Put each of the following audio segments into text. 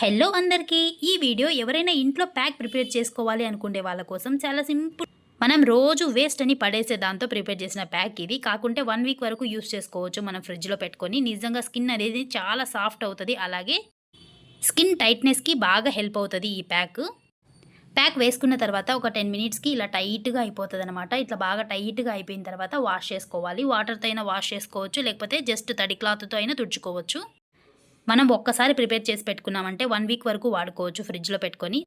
Hello అందరికీ. ఈ video ఎవరైనా ఇంట్లో ప్యాక్ ప్రిపేర్ చేసుకోవాలి అనుకునే వాళ్ళ కోసం చాలా సింపుల్. మనం రోజు వేస్ట్ అని పడేసే దాంతో ప్రిపేర్ చేసిన ప్యాక్ ఇది. కాకుంటే వన్ వీక్ వరకు యూస్ చేసుకోవచ్చు. మనం ఫ్రిడ్జ్లో పెట్టుకొని నిజంగా స్కిన్ అనేది చాలా సాఫ్ట్ అవుతుంది. అలాగే స్కిన్ టైట్నెస్కి బాగా హెల్ప్ అవుతుంది ఈ ప్యాక్. ప్యాక్ వేసుకున్న తర్వాత ఒక టెన్ మినిట్స్కి ఇలా టైట్గా అయిపోతుంది అనమాట ఇట్లా బాగా టైట్గా అయిపోయిన తర్వాత వాష్ చేసుకోవాలి. వాటర్తో అయినా వాష్ చేసుకోవచ్చు. లేకపోతే జస్ట్ తడి క్లాత్తో అయినా తుడుచుకోవచ్చు. మనం ఒక్కసారి ప్రిపేర్ చేసి పెట్టుకున్నామంటే వన్ వీక్ వరకు వాడుకోవచ్చు ఫ్రిడ్జ్లో పెట్టుకొని.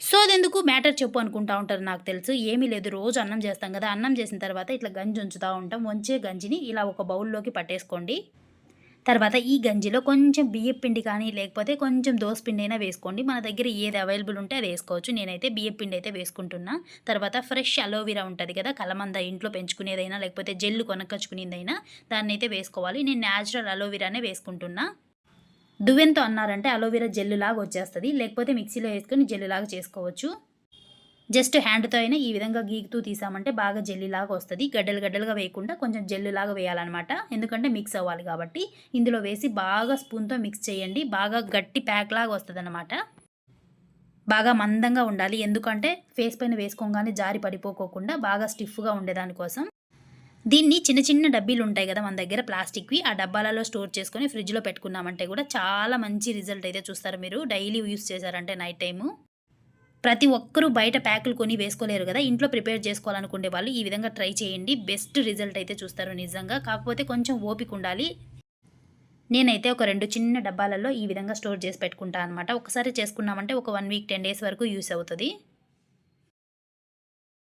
సో అదెందుకు? మ్యాటర్ చెప్పు అనుకుంటా ఉంటారు నాకు తెలుసు. ఏమీ లేదు. రోజు అన్నం చేస్తాం కదా. అన్నం చేసిన తర్వాత ఇట్లా గంజి ఉంచుతూ ఉంటాం. వంచే గంజిని ఇలా ఒక బౌల్లోకి పట్టేసుకోండి. తర్వాత ఈ గంజిలో కొంచెం బియ్యం పిండి కానీ లేకపోతే కొంచెం దోసపిండి అయినా వేసుకోండి. మన దగ్గర ఏది అవైలబుల్ ఉంటే అది వేసుకోవచ్చు. నేనైతే బియ్యం పిండి అయితే వేసుకుంటున్నా. తర్వాత ఫ్రెష్ అలోవెరా ఉంటుంది కదా కలమంద ఇంట్లో పెంచుకునేదైనా లేకపోతే జెల్లు కొనక్కచ్చుకునేదైనా దాన్ని అయితే వేసుకోవాలి. నేను న్యాచురల్ అలోవెరానే వేసుకుంటున్నా. దువ్వెంతో అన్నారంటే అలోవెరా జెల్లు లాగా వచ్చేస్తుంది. లేకపోతే మిక్సీలో వేసుకొని జెల్లు లాగా చేసుకోవచ్చు. జస్ట్ హ్యాండ్తో అయినా ఈ విధంగా గీకుతూ తీసామంటే బాగా జెల్లీలాగా వస్తుంది. గడ్డలు గడ్డలుగా వేయకుండా కొంచెం జెల్లులాగా వేయాలన్నమాట. ఎందుకంటే మిక్స్ అవ్వాలి కాబట్టి ఇందులో వేసి బాగా స్పూన్తో మిక్స్ చేయండి. బాగా గట్టి ప్యాక్ లాగా వస్తుంది బాగా మందంగా ఉండాలి. ఎందుకంటే ఫేస్ పైన వేసుకోగానే జారి పడిపోకోకుండా బాగా స్టిఫ్గా ఉండేదానికోసం. దీన్ని చిన్న చిన్న డబ్బీలు ఉంటాయి కదా మన దగ్గర ప్లాస్టిక్వి. ఆ డబ్బాలలో స్టోర్ చేసుకొని ఫ్రిడ్జ్లో పెట్టుకున్నామంటే కూడా చాలా మంచి రిజల్ట్ అయితే చూస్తారు మీరు. డైలీ యూస్ చేశారంటే నైట్ టైము. ప్రతి ఒక్కరూ బయట ప్యాకులు కొని వేసుకోలేరు కదా. ఇంట్లో ప్రిపేర్ చేసుకోవాలనుకునే వాళ్ళు ఈ విధంగా ట్రై చేయండి. బెస్ట్ రిజల్ట్ అయితే చూస్తారు నిజంగా. కాకపోతే కొంచెం ఓపిక ఉండాలి. నేనైతే ఒక రెండు చిన్న డబ్బాలలో ఈ విధంగా స్టోర్ చేసి పెట్టుకుంటాను అనమాట ఒకసారి చేసుకున్నామంటే ఒక వన్ వీక్ టెన్ డేస్ వరకు యూస్ అవుతుంది.